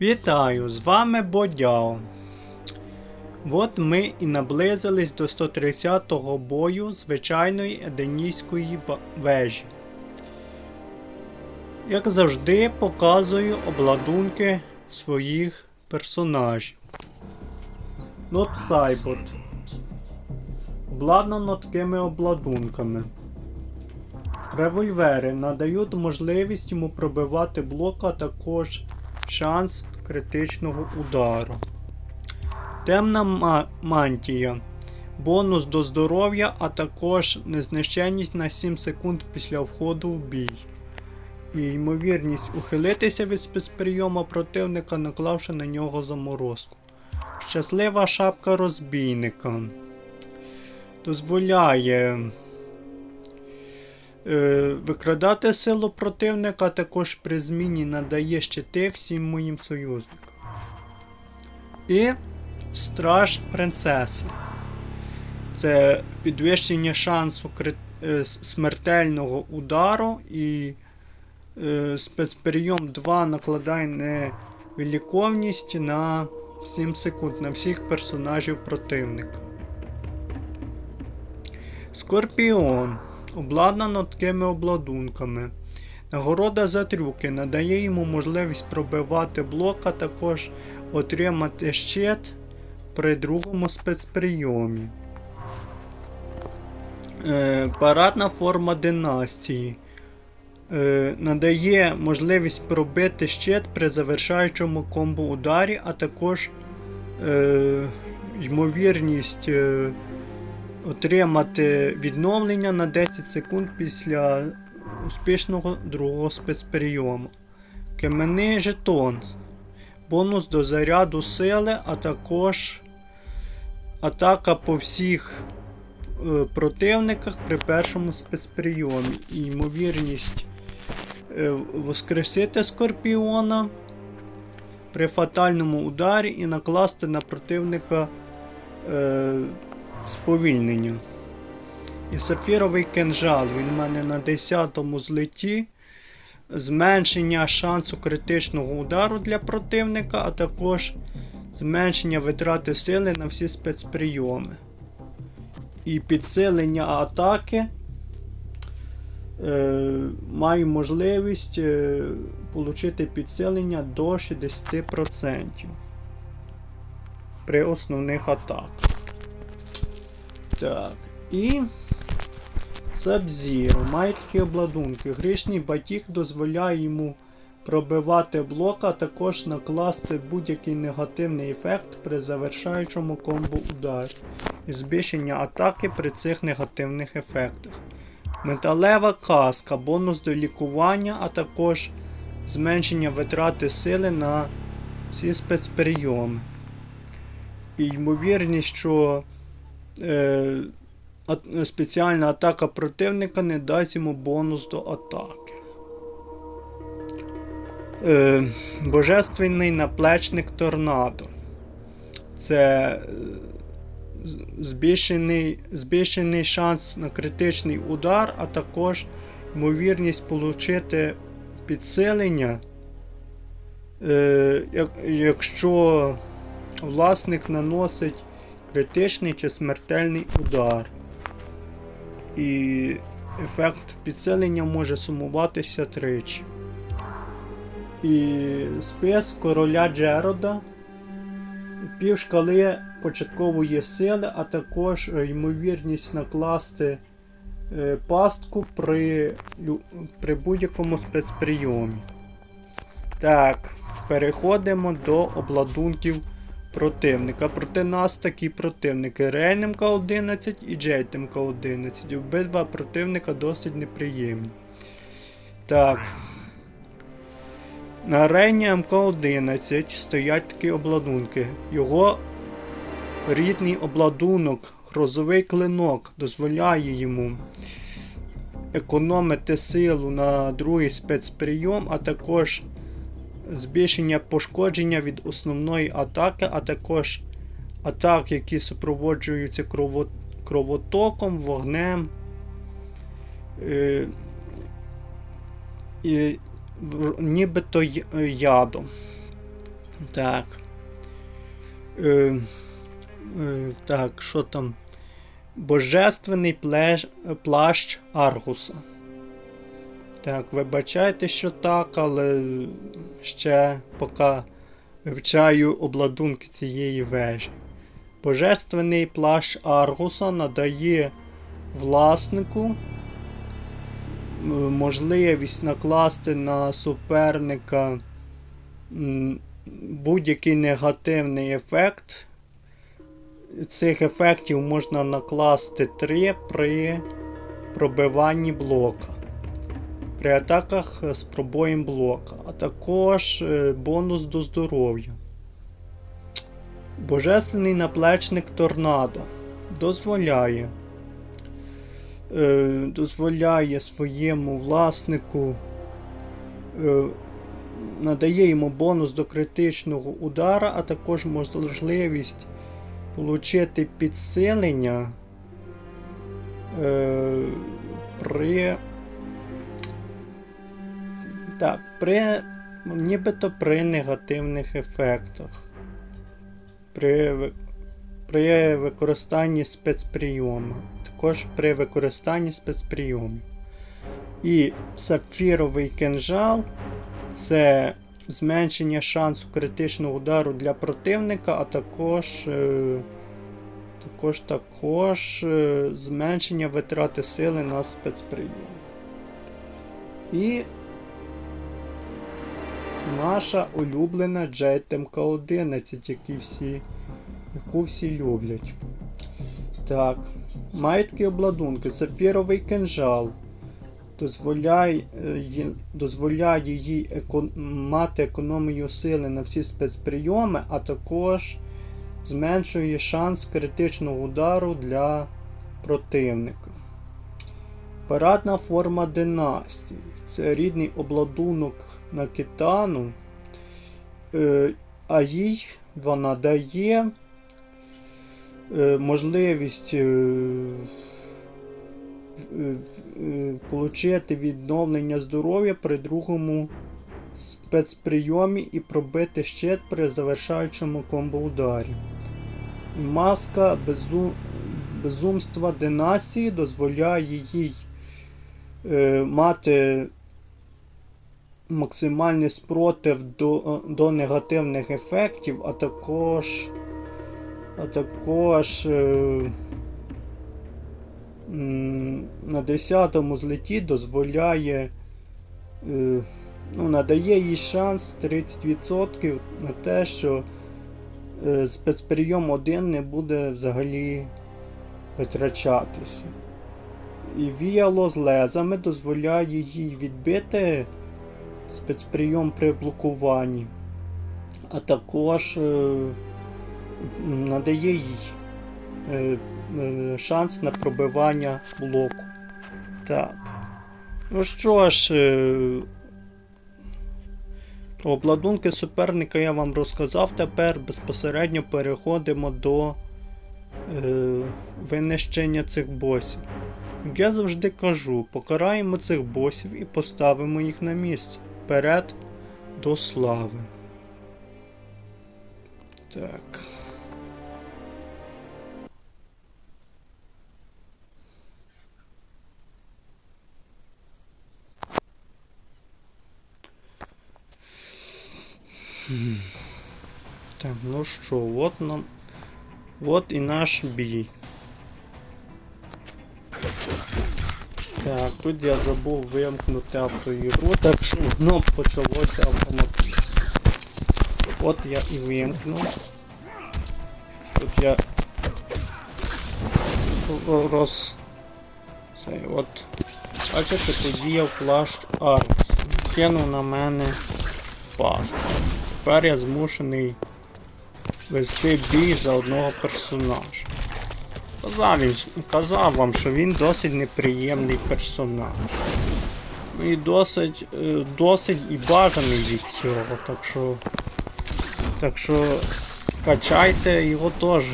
Вітаю, з вами Бодяо. От ми і наблизились до 130-го бою звичайної Еденійської вежі. Як завжди, показую обладунки своїх персонажів. Нот Сайбот. Обладнано такими обладунками. Револьвери надають можливість йому пробивати блок, а також шанс критичного удару. Темна ма- мантія. Бонус до здоров'я, а також незнищенність на 7 секунд після входу в бій. І ймовірність ухилитися від спецприйома противника, наклавши на нього заморозку. Щаслива шапка розбійника. Дозволяє викрадати силу противника, також при зміні надає щити всім моїм союзникам. І страж принцеси. Це підвищення шансу крит... е, смертельного удару і е, спецперейом 2 накладає невиліковність на 7 секунд на всіх персонажів противника. Скорпіон обладнано такими обладунками. Нагорода за трюки надає йому можливість пробивати блок, а також отримати щит при другому спецприйомі. Е, парадна форма династії. Е, надає можливість пробити щит при завершаючому комбо ударі, а також е, ймовірність е, отримати відновлення на 10 секунд після успішного другого спецперейому. Кам'яний жетон. Бонус до заряду сили, а також атака по всіх е, противниках при першому спецприйомі. І ймовірність е, воскресити скорпіона при фатальному ударі і накласти на противника е, сповільнення. І сапфіровий кинжал. Він в мене на 10-му злеті. Зменшення шансу критичного удару для противника, а також зменшення витрати сили на всі спецприйоми. І підсилення атаки. Е, маю можливість е, отримати підсилення до 60% при основних атаках. Так, і Sub-Zero має такі обладунки. Грішний батіг дозволяє йому пробивати блок, а також накласти будь-який негативний ефект при завершаючому комбо ударі і збільшення атаки при цих негативних ефектах. Металева каска, бонус до лікування, а також зменшення витрати сили на всі спецприйоми. І ймовірність, що спеціальна атака противника не дасть йому бонус до атаки. Е, божественний наплечник торнадо. Це е, збільшений, збільшений шанс на критичний удар, а також ймовірність отримати підсилення, е, якщо власник наносить критичний чи смертельний удар. І ефект підсилення може сумуватися тричі. І спис короля Джерода. Пів шкали початкової сили, а також ймовірність накласти е, пастку при, при будь-якому спецприйомі. Так, переходимо до обладунків противника. Проти нас такі противники Рейн МК-11 і Джейт МК-11. Обидва противника досить неприємні. Так. На Рейні МК-11 стоять такі обладунки. Його рідний обладунок, грозовий клинок, дозволяє йому економити силу на другий спецприйом, а також збільшення пошкодження від основної атаки, а також атак, які супроводжуються крово- кровотоком, вогнем. Е, і нібито ядом. Так. Е, е, так, що там? Божественний плащ Аргуса. Так, вибачайте, що так, але ще поки вивчаю обладунки цієї вежі. Божественний плащ Аргуса надає власнику можливість накласти на суперника будь-який негативний ефект. Цих ефектів можна накласти 3 при пробиванні блока. При атаках з пробоєм блока, а також е, бонус до здоров'я. Божественний наплечник торнадо дозволяє е, дозволяє своєму власнику е, надає йому бонус до критичного удара, а також можливість отримати підсилення е, при. Так, при. Нібито при негативних ефектах. При, при використанні спецприйому. Також при використанні спецприйомів. І сапфіровий кинжал це зменшення шансу критичного удару для противника, а також, е, також, також е, зменшення витрати сили на спецприйом. І наша улюблена JTMK 11, які всі, яку всі люблять. Так. Має такі обладунки. Сапфіровий кинжал дозволяє, е, дозволяє їй еко- мати економію сили на всі спецприйоми, а також зменшує шанс критичного удару для противника. Парадна форма династії. Це рідний обладунок на китану, е, а їй вона дає е, можливість е, получити відновлення здоров'я при другому спецприйомі і пробити щит при завершаючому комбо-ударі. І маска безу... безумства династії дозволяє їй е, мати максимальний спротив до, до негативних ефектів, а також а також е, на 10-му злеті дозволяє е, ну, надає їй шанс 30% на те, що е, спецприйом 1 не буде взагалі витрачатися. І віяло з лезами дозволяє їй відбити спецприйом при блокуванні, а також е, надає їй е, е, шанс на пробивання блоку. Так. Ну що ж, про обладунки суперника я вам розказав. Тепер безпосередньо переходимо до винищення цих босів. Як я завжди кажу, покараємо цих босів і поставимо їх на місце. Вперед до слави. Так. Так, ну що, от нам. От і наш бій. Так, тут я забув вимкнути автоігру, так що воно почалося автоматично. От я і вимкнув. Тут я ро- роз... Це, от. Бачите, подіяв плащ Аркс. Кинув на мене пасту. Тепер я змушений вести бій за одного персонажа. Казав, казав вам, що він досить неприємний персонаж. Ну і досить, е, досить і бажаний від цього, так що. Так що качайте його теж.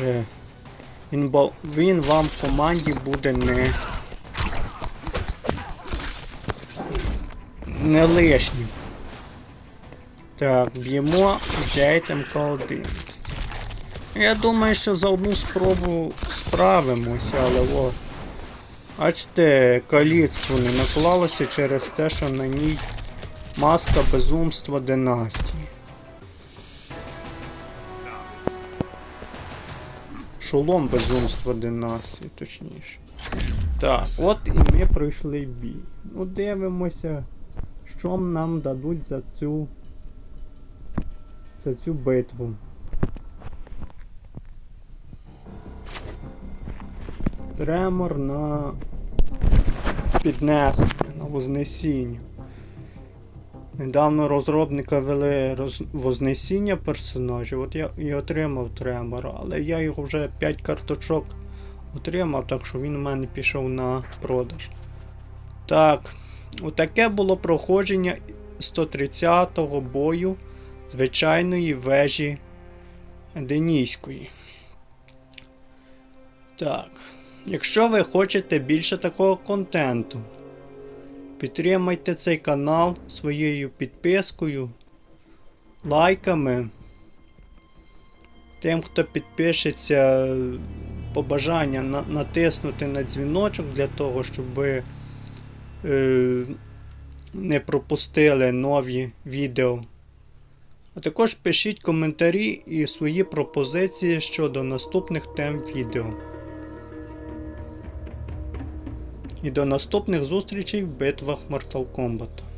Він, він вам в команді буде не. Не лишнім. Так, б'ємо Jade МК-11. Я думаю, що за одну спробу справимося, але о. Бачите, каліцтво не наклалося через те, що на ній маска безумства династії. Шолом безумства династії, точніше. Так, от і ми пройшли бій. Ну, дивимося, що нам дадуть за цю. за цю битву. Тремор на піднесення, на вознесіння. Недавно розробника вели роз... вознесіння персонажів, от я і отримав тремор, але я його вже 5 карточок отримав, так що він у мене пішов на продаж. Так, отаке було проходження 130-го бою звичайної вежі Денійської. Так. Якщо ви хочете більше такого контенту, підтримайте цей канал своєю підпискою, лайками. Тим, хто підпишеться, побажання на- натиснути на дзвіночок для того, щоб ви е, не пропустили нові відео. А також пишіть коментарі і свої пропозиції щодо наступних тем відео. І до наступних зустрічей в битвах Mortal Kombat.